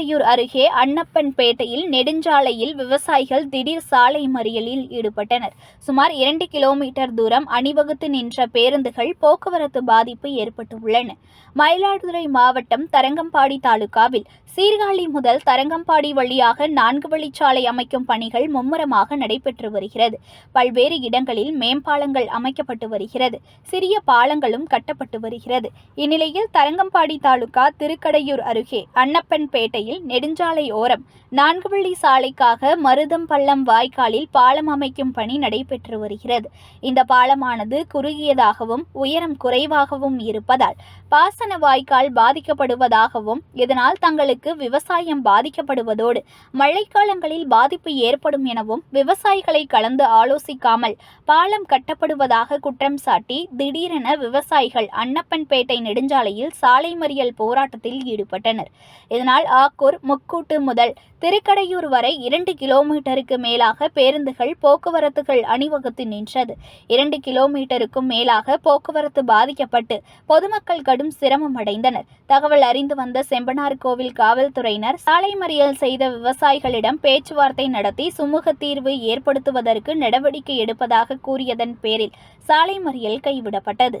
Thirukkadaiyur அருகே அன்னப்பன்பேட்டையில் நெடுஞ்சாலையில் விவசாயிகள் திடீர் சாலை மறியலில் ஈடுபட்டனர். சுமார் இரண்டு கிலோமீட்டர் தூரம் அணிவகுத்து நின்ற பேருந்துகள் போக்குவரத்து பாதிப்பு ஏற்பட்டுள்ளன. மயிலாடுதுறை மாவட்டம் தரங்கம்பாடி தாலுகாவில் சீர்காழி முதல் தரங்கம்பாடி வழியாக நான்கு வழிச்சாலை அமைக்கும் பணிகள் மும்முரமாக நடைபெற்று வருகிறது. பல்வேறு இடங்களில் மேம்பாலங்கள் அமைக்கப்பட்டு வருகிறது. சிறிய பாலங்களும் கட்டப்பட்டு வருகிறது. இந்நிலையில் தரங்கம்பாடி தாலுகா திருக்கடையூர் அருகே அன்னப்பன்பேட்டையில் நெடுஞ்சாலை ஓரம் நான்கு வழி சாலைக்காக மருதம் பள்ளம் வாய்க்காலில் பாலம் அமைக்கும் பணி நடைபெற்று வருகிறது. இந்த பாலமானது குறுகியதாகவும் உயரம் குறைவாகவும் இருப்பதால் பாசன வாய்க்கால் பாதிக்கப்படுவதாகவும் இதனால் தங்களுக்கு விவசாயம் பாதிக்கப்படுவதோடு மழைக்காலங்களில் பாதிப்பு ஏற்படும் எனவும் விவசாயிகளை கலந்து ஆலோசிக்காமல் பாலம் கட்டப்படுவதாக குற்றம் சாட்டி திடீரென விவசாயிகள் அன்னப்பன்பேட்டை நெடுஞ்சாலையில் சாலை மறியல் போராட்டத்தில் ஈடுபட்டனர். இதனால் திருவாக்கூர் முக்கூட்டு முதல் திருக்கடையூர் வரை இரண்டு கிலோமீட்டருக்கு மேலாக பேருந்துகள் போக்குவரத்துகள் அணிவகுத்து நின்றது. இரண்டு கிலோமீட்டருக்கும் மேலாக போக்குவரத்து பாதிக்கப்பட்டு பொதுமக்கள் கடும் சிரமம் அடைந்தனர். தகவல் அறிந்து வந்த செம்பனார் கோவில் காவல்துறையினர் சாலை மறியல் செய்த விவசாயிகளிடம் பேச்சுவார்த்தை நடத்தி சுமூக தீர்வு ஏற்படுத்துவதற்கு நடவடிக்கை எடுப்பதாக கூறியதன் பேரில் சாலை மறியல் கைவிடப்பட்டது.